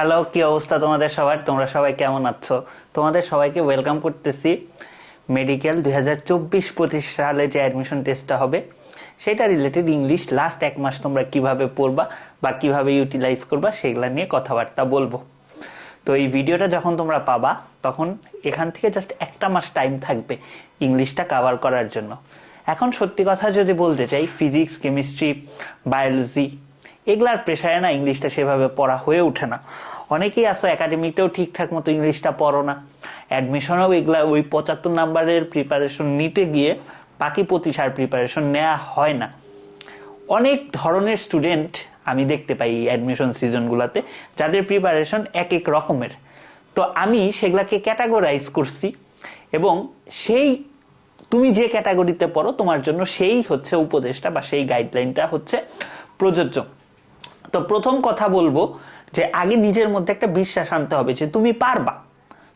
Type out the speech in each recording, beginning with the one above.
Hello কি অবস্থা তোমাদের সবার? তোমরা সবাই কেমন আছো? তোমাদের সবাইকে ওয়েলকাম করতেছি। মেডিকেল দুই হাজার চব্বিশ পঁচিশ সালে যে অ্যাডমিশন টেস্টটা হবে, সেটা রিলেটেড ইংলিশ লাস্ট এক মাস তোমরা কীভাবে পড়বা বা কীভাবে ইউটিলাইজ করবা, সেগুলো নিয়ে কথাবার্তা বলব। তো এই ভিডিওটা যখন তোমরা পাবা, তখন এখান থেকে জাস্ট একটা মাস টাইম থাকবে ইংলিশটা কাভার করার জন্য। এখন সত্যি কথা যদি বলতে চাই ফিজিক্স কেমিস্ট্রি বায়োলজি এগুলার প্রেশারে না ইংলিশটা সেভাবে পড়া হয়ে ওঠে না। অনেকেই আসো একাডেমিতেও ঠিকঠাক মতো ইংলিশটা পড়ো না। অ্যাডমিশনেও এগুলা ওই পঁচাত্তর নাম্বারের প্রিপারেশন নিতে গিয়ে বাকি পঁচিশ প্রিপারেশন নেওয়া হয় না। অনেক ধরনের স্টুডেন্ট আমি দেখতে পাই অ্যাডমিশন সিজনগুলোতে যাদের প্রিপারেশন এক এক রকমের। তো আমি সেগুলাকে ক্যাটাগরাইজ করছি এবং সেই তুমি যে ক্যাটাগরিতে পড়ো, তোমার জন্য সেই হচ্ছে উপদেশটা বা সেই গাইডলাইনটা হচ্ছে প্রযোজ্য। তো প্রথম কথা বলব যে আগে নিজের মধ্যে একটা বিশ্বাস আনতে হবে যে তুমি পারবা।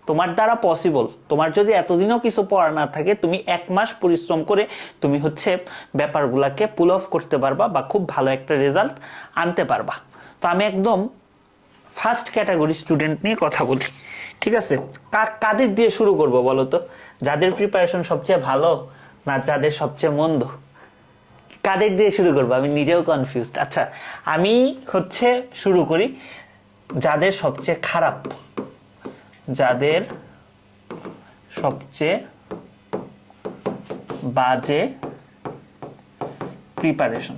তোমার দ্বারা পসিবল তোমার যদি এতদিনও কিছু পড়া না থাকে, তুমি এক মাস পরিশ্রম করে তুমি হচ্ছে ব্যাপারগুলোকে পুল অফ করতে পারবা বা খুব ভালো একটা রেজাল্ট আনতে পারবা। তো আমি একদম ফার্স্ট ক্যাটাগরি স্টুডেন্ট নিয়ে কথা বলি, ঠিক আছে? কাদের দিয়ে শুরু করব বলো তো? যাদের প্রিপারেশন সবচেয়ে ভালো না যাদের সবচেয়ে মন্দ? কাদের দিয়ে শুরু করব? আমি নিজেও কনফিউজড আচ্ছা আমি হচ্ছে শুরু করি যাদের সবচেয়ে খারাপ, যাদের সবচেয়ে বাজে প্রিপারেশন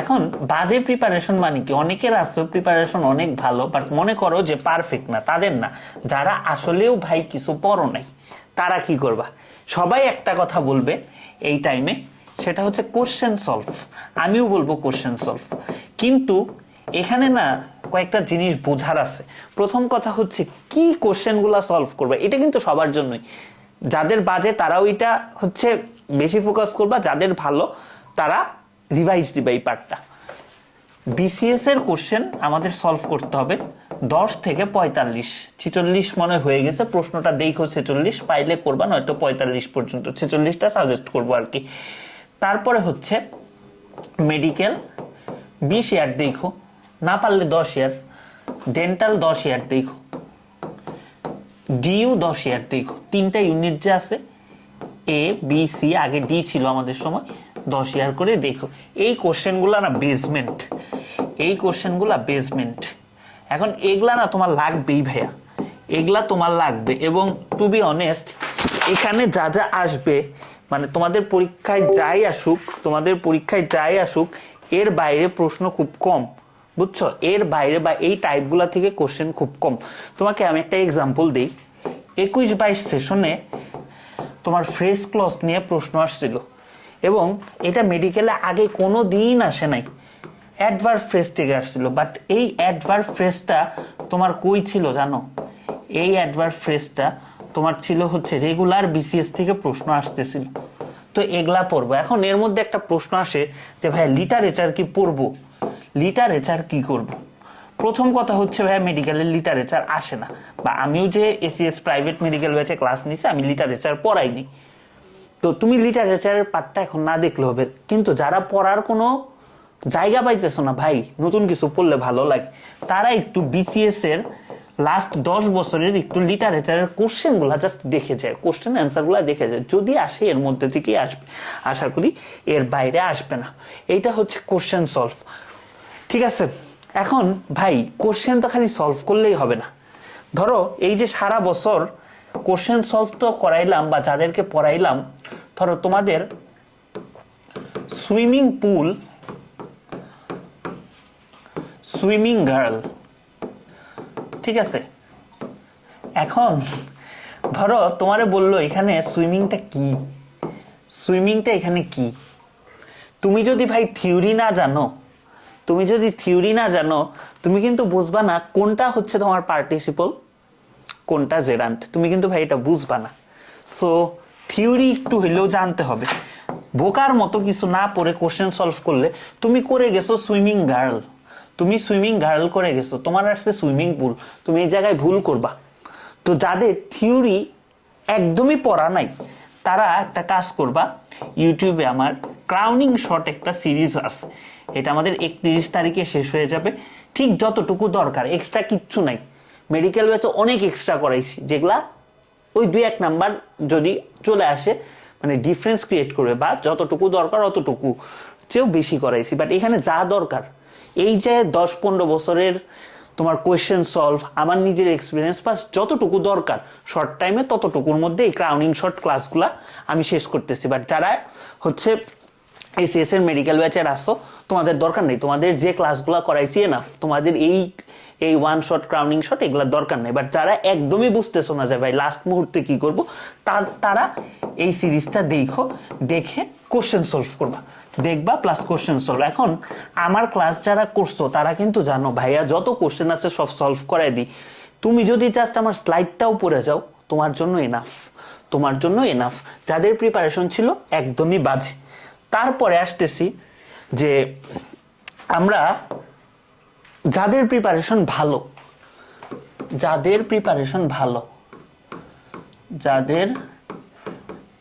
এখন বাজে প্রিপারেশন মানে কি? অনেকের আছে প্রিপারেশন অনেক ভালো বাট মনে করো যে পারফেক্ট না, তাদের না। যারা আসলেও ভাই কিছু পড়ো নাই, তারা কি করবা? সবাই একটা কথা বলবে এই টাইমে সেটা হচ্ছে কোশ্চেন সলভ আমিও বলব কোশ্চেন সলভ কিন্তু এখানে না কয়েকটা জিনিস বোঝার আছে। প্রথম কথা হচ্ছে, কি কোশ্চেনগুলো সলভ করবে? এটা কিন্তু সবার জন্যই। যাদের বাজে, তারাও এটা হচ্ছে বেশি ফোকাস করবা, যাদের ভালো, তারা রিভাইজ দিবে এই পার্টটা বিসিএস এর কোশ্চেন আমাদের সলভ করতে হবে। দশ থেকে পঁয়তাল্লিশ। ছেচল্লিশ মনে হয়ে গেছে, প্রশ্নটা দেখো ছেচল্লিশ, পাইলে করবা, নয়তো পঁয়তাল্লিশ পর্যন্ত। ছেচল্লিশটা সাজেস্ট করব আর কি। তারপরে হচ্ছে মেডিকেল বিশ ইয়ার দেখো। না পারলে দশ ইয়ার ডেন্টাল দশ ইয়ার দেখো। ডিইউ দশ ইয়ার দেখো। তিনটা ইউনিট যে আছে এ বি সি আগে ডি ছিল আমাদের সময়, দশ ইয়ার করে দেখো। এই কোশ্চেনগুলো না বেসমেন্ট এই কোশ্চেনগুলো বেসমেন্ট এখন এগুলা না তোমার লাগবেই ভাইয়া। এগুলা তোমার লাগবে এবং টু বি অনেস্ট এখানে যা যা আসবে মানে তোমাদের পরীক্ষায় যাই আসুক, তোমাদের পরীক্ষায় যাই আসুক, এর বাইরে প্রশ্ন খুব কম। বুঝছ? এর বাইরে বা এই টাইপগুলা থেকে কোশ্চেন খুব কম। তোমাকে আমি একটা এক্সাম্পল দিই। একুশ বাইশ সেশনে তোমার ফ্রেশ ক্লস নিয়ে প্রশ্ন আসছিল। এবং এটা মেডিকেলে আগে কোনো দিন আসে নাই। অ্যাডভার ফ্রেস থেকে আসছিল। বাট এই অ্যাডভার ফ্রেসটা তোমার কই ছিল জানো? এই অ্যাডভার ফ্রেসটা তোমার ছিল হচ্ছে রেগুলার বিসিএস থেকে প্রশ্ন আসতেছিল। তো এগুলা পড়ব। এখন এর মধ্যে একটা প্রশ্ন আসে যে ভাই লিটারেচার কি পড়ব? লিটারেচার কি করব। প্রথম কথা হচ্ছে ভাই মেডিকেলের লিটারেচার আসে না। বা আমিও যে এসিএস প্রাইভেট মেডিকেল ব্যাচে ক্লাস নিছি, আমি লিটারেচার পড়াইনি। তো তুমি লিটারেচারের পার্টটা এখন না দেখলে হবে। কিন্তু যারা পড়ার কোনো জায়গা পাইতেছো না, ভাই, নতুন কিছু পড়লে ভালো লাগে। তারা একটু বিসিএস এর লাস্ট দশ বছরের একটু লিটারেচারের কোশ্চেনগুলা জাস্ট দেখে যায়। কোশ্চেন অ্যান্সারগুলা দেখে যায়। যদি আসে, এর মধ্যে থেকেই আসবে। আশা করি এর বাইরে আসবে না। এইটা হচ্ছে কোশ্চেন সলভ ঠিক আছে, এখন ভাই কোশ্চেন তো খালি সলভ করলেই হবে না। ধরো, এই যে সারা বছর কোশ্চেন সলভ তো করাইলাম বা যাদেরকে পড়াইলাম, ধরো তোমাদের সুইমিং পুল সুইমিং গার্ল ঠিক আছে? এখন ধরো তোমারে বলল এখানে সুইমিংটা কি? সুইমিংটা এখানে কি? তুমি যদি ভাই থিওরি না জানো তুমি যদি থিওরি না জানো, তুমি কিন্তু বুঝবা না কোনটা হচ্ছে তোমার পার্টিসিপল কোনটা জেরান্ট তুমি কিন্তু ভাই এটা বুঝবা না। সো থিওরি একটু হইলেও জানতে হবে। বোকার মতো কিছু না পড়ে কোশ্চেন সলভ করলে তুমি করে গেছো সুইমিং গার্ল তুমি সুইমিং গার্ল করে গেছো। তোমার আসছে সুইমিং পুল তুমি এই জায়গায় ভুল করবা। তো যাদের থিওরি একদমই পড়া নাই, তারা একটা কাজ করবা ইউটিউবে আমার ক্রাউনিং শট একটা সিরিজ আছে। এটা আমাদের একত্রিশ তারিখে শেষ হয়ে যাবে। ঠিক যতটুকু দরকার এক্সট্রা কিচ্ছু নাই। মেডিকেল ব্যাচে অনেক এক্সট্রা করাইছি, যেগুলা ওই দুই এক নাম্বার যদি চলে আসে মানে ডিফারেন্স ক্রিয়েট করবে, বা যতটুকু দরকার অতটুকু চেয়েও বেশি করাইছি। বাট এখানে যা দরকার, এই যে দশ পনেরো বছরের তোমার কোয়েশ্চেন সলভ আমার নিজের এক্সপিরিয়েন্স পাস যতটুকু দরকার শর্ট টাইমে ততটুকুর মধ্যে এই ক্রাউনিং শর্ট ক্লাসগুলা আমি শেষ করতেছি। বাট যারা হচ্ছে এসিএস এর মেডিকেল ব্যাচের আসো, তোমাদের দরকার নেই। তোমাদের যে ক্লাসগুলো করাইছি এনাফ তোমাদের এই এই ওয়ান শট ক্রাউনিং শট এগুলোর দরকার নেই। বাট যারা একদমই বুঝতেছো না যে ভাই লাস্ট মুহূর্তে কি করব তার তারা এই সিরিজটা দেখো, দেখে কোশ্চেন সলভ করবা। দেখবা প্লাস কোশ্চেন সলভ এখন আমার ক্লাস যারা করছ, তারা কিন্তু জানো, ভাইয়া যত কোশ্চেন আছে সব সলভ করাই দিই। তুমি যদি জাস্ট আমার স্লাইডটাও পড়ে যাও, তোমার জন্য এনাফ তোমার জন্য এনাফ যাদের প্রিপারেশন ছিল, একদমই বাজে। তারপরে আসতেছি যে আমরা যাদের প্রিপারেশন ভালো, যাদের প্রিপারেশন ভালো, যাদের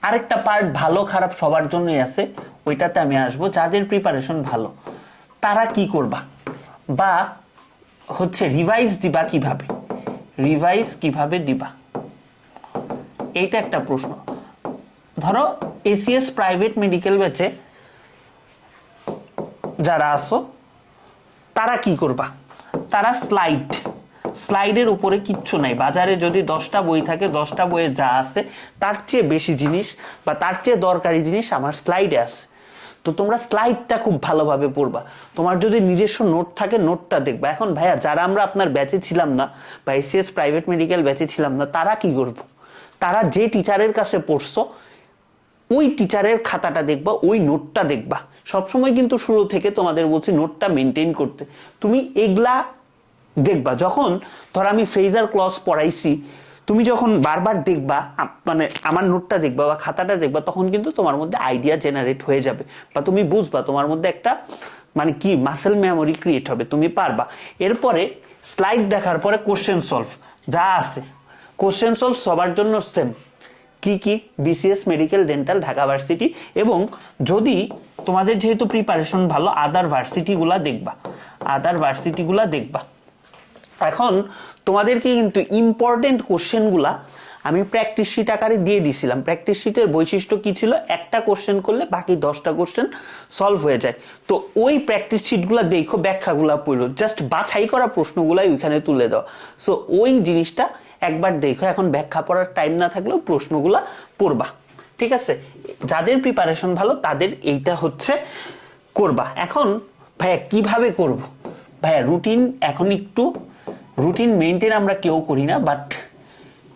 আরেকটা পার্ট ভালো, খারাপ সবার জন্যই আছে, ওইটাতে আমি আসব, যাদের প্রিপারেশন ভালো, তারা কি করবা? বা হচ্ছে রিভাইজ দিবা কীভাবে? রিভাইজ কীভাবে দিবা? এইটা একটা প্রশ্ন। ধরো এসিএস প্রাইভেট মেডিকেল ব্যাচে যারা আসো, তারা কি করবা? তারা স্লাইড স্লাইডের উপরে কিচ্ছু নাই। বাজারে যদি দশটা বই থাকে, দশটা বইয়ে যা আছে, তার চেয়ে বেশি জিনিস বা তার চেয়ে দরকারি জিনিস আমার স্লাইডে আছে। তো তোমরা স্লাইডটা খুব ভালোভাবে পড়বা। তোমার যদি নিজস্ব নোট থাকে, নোটটা দেখবা। এখন ভাইয়া, যারা আমরা আপনার ব্যাচে ছিলাম না বা এসিএস প্রাইভেট মেডিকেল ব্যাচে ছিলাম না, তারা কি করব? তারা যে টিচারের কাছে পড়ছো ওই টিচারের খাতাটা দেখবা, ওই নোটটা দেখবা। সবসময় কিন্তু শুরু থেকে তোমাদের বলছি নোটটা মেনটেন করতে। তুমি এগুলা দেখবা। যখন ধর আমি ফ্রেজার ক্লস পড়াইছি, তুমি যখন বারবার দেখবা মানে আমার নোটটা দেখবা বা খাতাটা দেখবা, তখন কিন্তু তোমার মধ্যে আইডিয়া জেনারেট হয়ে যাবে বা তুমি বুঝবা তোমার মধ্যে একটা মানে কি মাসেল মেমোরি ক্রিয়েট হবে, তুমি পারবা। এরপরে স্লাইড দেখার পরে কোশ্চেন সলভ যা আছে। কোশ্চেন সলভ সবার জন্য সেম কি কি? BCS medical dental Dhaka varsity এবং যদি তোমাদের যেহেতু প্রিপারেশন ভালো আদার ভার্সিটিগুলা দেখবা। আদার ভার্সিটিগুলা দেখবা। এখন তোমাদেরকে কিন্তু ইম্পর্টেন্ট কোশ্চেনগুলা আমি প্র্যাকটিস শিট আকারে দিয়ে দিছিলাম। প্র্যাকটিস শিটের বৈশিষ্ট্য কি ছিল? একটা কোশ্চেন করলে বাকি দশটা কোশ্চেন সলভ হয়ে যায়। তো ওই প্র্যাকটিস শিটগুলো দেখো, ব্যাখ্যাগুলা পড়ো। জাস্ট বাছাই করা প্রশ্নগুলাই ওইখানে তুলে দাও। সো ওই জিনিসটা একবার দেখো, এখন ব্যাখ্যা পড়ার টাইম না থাকলেও প্রশ্নগুলা পড়বা, ঠিক আছে? যাদের প্রিপারেশন ভালো, তাদের এইটা হচ্ছে করবা। এখন, ভাইয়া, কীভাবে করব? ভাইয়া রুটিন এখন একটু রুটিন মেনটেন আমরা কেউ করি না বাট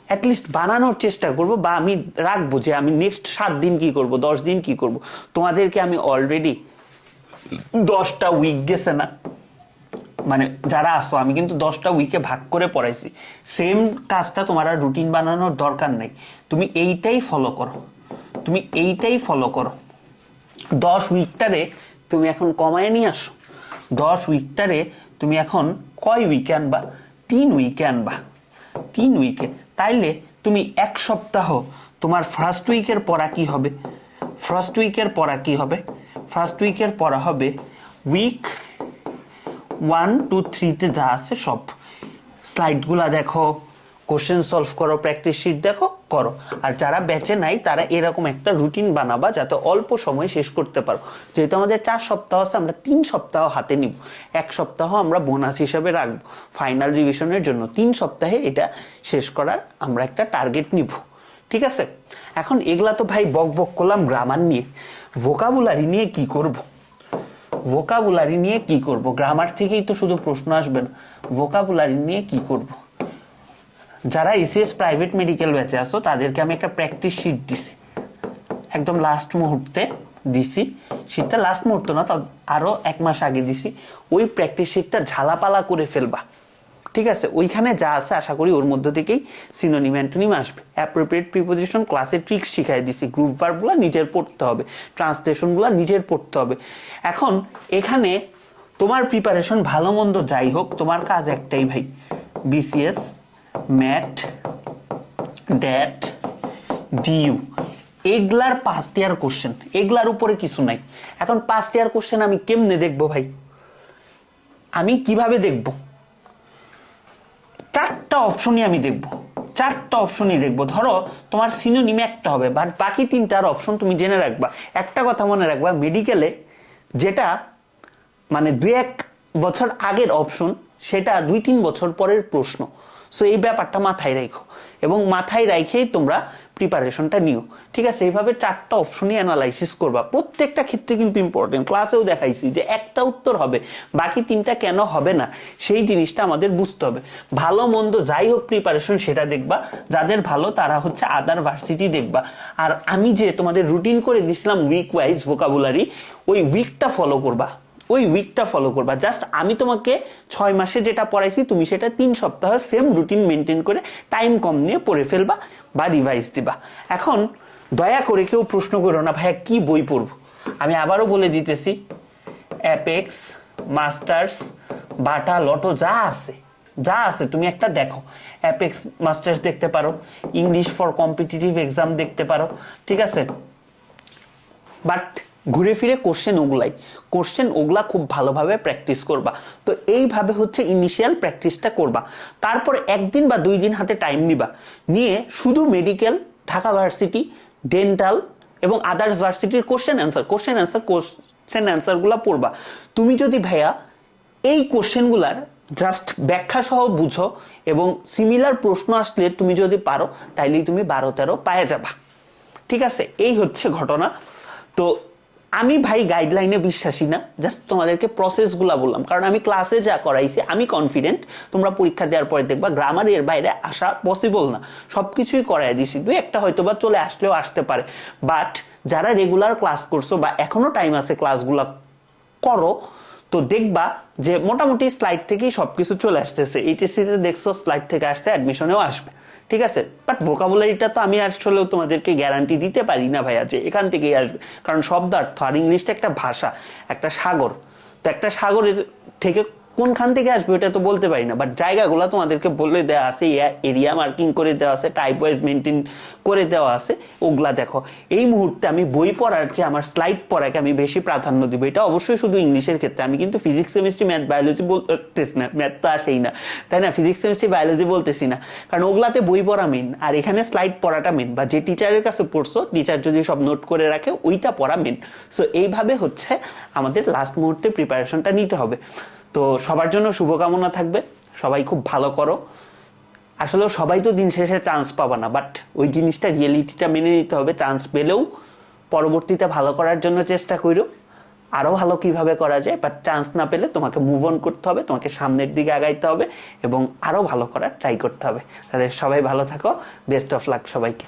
অ্যাটলিস্ট বানানোর চেষ্টা করব, বা আমি রাখব যে আমি নেক্সট সাত দিন কি করব, দশ দিন কি করব। তোমাদেরকে আমি অলরেডি দশটা উইক গেছে না মানে যারা আসো আমি কিন্তু দশটা উইকে ভাগ করে পড়াইছি। সেম কাজটা তোমার আর রুটিন বানানোর দরকার নাই। তুমি এইটাই ফলো করো। তুমি এইটাই ফলো করো। দশ উইকটারে তুমি এখন কমায় নিয়ে আসো। দশ উইকটারে তুমি এখন কয় উইকে আনবা? তিন উইকে আনবা। তিন উইকে তাইলে তুমি এক সপ্তাহ তোমার ফার্স্ট উইকের পড়া কি হবে? ফার্স্ট উইকের পড়া কি হবে? ফার্স্ট উইকের পড়া হবে উইক ওয়ান টু থ্রিতে যা আছে সব। স্লাইডগুলা দেখো কোশ্চেন সলভ করো প্র্যাকটিস শিট দেখো, করো। আর যারা বেঁচে নাই, তারা এরকম একটা রুটিন বানাবা যাতে অল্প সময় শেষ করতে পারো। যেহেতু আমাদের চার সপ্তাহ আছে, আমরা তিন সপ্তাহ হাতে নিব। এক সপ্তাহ আমরা বোনাস হিসাবে রাখব। ফাইনাল রিভিশনের জন্য তিন সপ্তাহে এটা শেষ করার আমরা একটা টার্গেট নিব। ঠিক আছে? এখন এগুলা তো ভাই বক বক করলাম গ্রামার নিয়ে। ভোকাবুলারি নিয়ে কি করব? ভোকাবুলারি নিয়ে কি করব? গ্রামার থেকেই তো শুধু প্রশ্ন আসবে না। ভোকাবুলারি নিয়ে কি করব? যারা এসিএস প্রাইভেট মেডিকেল ব্যাচে আসো তাদেরকে আমি একটা প্র্যাকটিস শিট দিছি। একদম লাস্ট মুহূর্তে দিছি। শীতটা লাস্ট মুহূর্ত না তবে আরও এক মাস আগে দিছি। ওই প্র্যাকটিস শিটটা ঝালাপালা করে ফেলবা। ঠিক আছে, ওইখানে যা আছে আশা করি ওর মধ্যে থেকেই সিনোনিম অ্যান্টোনিম আসবে। অ্যাপ্রোপ্রিয়েট প্রিপোজিশন ক্লাসে ট্রিক্স শিখাই দিছি গ্রুপ ভার্বগুলো নিজের পড়তে হবে ট্রান্সলেশনগুলো নিজের পড়তে হবে। এখন এখানে তোমার প্রিপারেশন ভালো মন্দ যাই হোক, তোমার কাজ একটাই ভাই বিসিএস ম্যাট ড্যাট ডিইউ এগুলার পাঁচ ইয়ার কোশ্চেন এগুলার উপরে কিছু নাই। এখন পাঁচ ইয়ার কোশ্চেন আমি কেমনে দেখব ভাই? আমি কীভাবে দেখব? চারটা অপশনই আমি দেখব। চারটা অপশনই দেখব। ধরো, তোমার সিনোনিমে একটা হবে বাট বাকি তিনটার অপশন তুমি জেনে রাখবা। একটা কথা মনে রাখবা মেডিকেলে যেটা মানে দু এক বছর আগের অপশন সেটা দুই তিন বছর পরের প্রশ্ন। সো এই ব্যাপারটা মাথায় রাখো এবং মাথায় রাখেই তোমরা প্রিপারেশনটা নিও। ঠিক আছে? এইভাবে চারটা অপশনই অ্যানালাইসিস করবা। প্রত্যেকটা ক্ষেত্রে কিন্তু ইম্পর্টেন্ট ক্লাসেও দেখাইছি যে একটা উত্তর হবে, বাকি তিনটা কেন হবে না, সেই জিনিসটা আমাদের বুঝতে হবে। ভালো, মন্দ যাই হোক প্রিপারেশন সেটা দেখবা। যাদের ভালো, তারা হচ্ছে আদার ভার্সিটি দেখবা। আর আমি যে তোমাদের রুটিন করে দিছিলাম উইক ওয়াইজ ভোকাবুলারি ওই উইকটা ফলো করবা। ওই উইকটা ফলো করবা। জাস্ট আমি তোমাকে ছয় মাসে যেটা পড়াইছি, তুমি সেটা তিন সপ্তাহ সেম রুটিন মেনটেন করে টাইম কম নিয়ে পড়ে ফেলবা বা রিভাইজ দিবা। এখন দয়া করে কেউ প্রশ্ন করো না, ভাইয়া, কি বই পড়ব? আমি আবারও বলে দিতেছি অ্যাপেক্স মাস্টার্স বাটা লটো যা আছে যা আছে, তুমি একটা দেখো। অ্যাপেক্স মাস্টার্স দেখতে পারো ইংলিশ ফর কম্পিটিটিভ এক্সাম দেখতে পারো, ঠিক আছে? বাট ঘুরে ফিরে কোশ্চেন ওগুলাই। কোশ্চেন ওগুলা খুব ভালোভাবে প্র্যাকটিস করবা। তো এইভাবে হচ্ছে ইনিশিয়াল প্র্যাকটিসটা করবা। তারপর একদিন বা দুই দিন হাতে টাইম নিবা নিয়ে শুধু মেডিকেল ঢাকা ভার্সিটি ডেন্টাল এবং আদার্স ভার্সিটির question answer question answer question অ্যান্সারগুলো পড়বা। তুমি যদি ভাইয়া এই কোশ্চেনগুলার জাস্ট ব্যাখ্যা সহ বুঝো এবং সিমিলার প্রশ্ন আসলে তুমি যদি পারো, তাইলেই তুমি বারো তেরো পায়ে যাবা। ঠিক আছে? এই হচ্ছে ঘটনা। তো আমি ভাই গাইডলাইনে বিশ্বাসী না জাস্ট তোমাদেরকে প্রসেসগুলা বললাম। কারণ আমি ক্লাসে যা করাইছি, আমি কনফিডেন্ট তোমরা পরীক্ষা দেওয়ার পরে দেখবা গ্রামার এর বাইরে আসা পসিবল না। সব কিছুই করাই দিছি, দুই একটা হয়তো বা চলে আসলেও আসতে পারে। বাট যারা রেগুলার ক্লাস করছ বা এখনও টাইম আছে ক্লাসগুলা করো তো দেখবা যে মোটামুটি স্লাইড থেকেই সবকিছু চলে আসতেছে। এইচএসসিতে দেখছ স্লাইড থেকে আসতে অ্যাডমিশনেও আসবে। ঠিক আছে? বাট ভোকাবুলারিটা তো আমি আসলেও তোমাদেরকে গ্যারান্টি দিতে পারি না ভাইয়া যে এখান থেকেই আসবে। কারণ শব্দার্থ আর ইংলিশটা একটা ভাষা, একটা সাগর। তো একটা সাগরের থেকে কোনখান থেকে আসবে ওটা তো বলতে পারি না বাট জায়গাগুলো তোমাদেরকে বলে দেওয়া আছে এরিয়া মার্কিং করে দেওয়া আছে টাইপ ওয়াইজ মেনটেন করে দেওয়া আছে, ওগুলা দেখো। এই মুহূর্তে আমি বই পড়ার চেয়ে আমার স্লাইড পড়াকে আমি বেশি প্রাধান্য দিব। এটা অবশ্যই শুধু ইংলিশের ক্ষেত্রে। আমি কিন্তু ফিজিক্স কেমিস্ট্রি ম্যাথ বায়োলজি বলতেছি না ম্যাথ তো আসেই না। তাই না? ফিজিক্স কেমিস্ট্রি বায়োলজি বলতেছি না। কারণ ওগুলাতে বই পড়া মেন আর এখানে স্লাইড পড়াটা মেন বা যে টিচারের কাছে পড়ছো টিচার যদি সব নোট করে রাখে, ওইটা পড়া মেন সো এইভাবে হচ্ছে আমাদের লাস্ট মুহূর্তে প্রিপারেশনটা নিতে হবে। তো সবার জন্য শুভকামনা থাকবে। সবাই খুব ভালো করো। আসলে সবাই তো দিন শেষে চান্স পাবা না বাট ওই জিনিসটা রিয়েলিটিটা মেনে নিতে হবে। চান্স পেলেও পরবর্তীতে ভালো করার জন্য চেষ্টা করো আরও ভালো কীভাবে করা যায় বাট চান্স না পেলে তোমাকে মুভ অন করতে হবে, তোমাকে সামনের দিকে আগাইতে হবে এবং আরও ভালো করার ট্রাই করতে হবে। তাহলে সবাই ভালো থাকো। বেস্ট অফ লাক সবাইকে।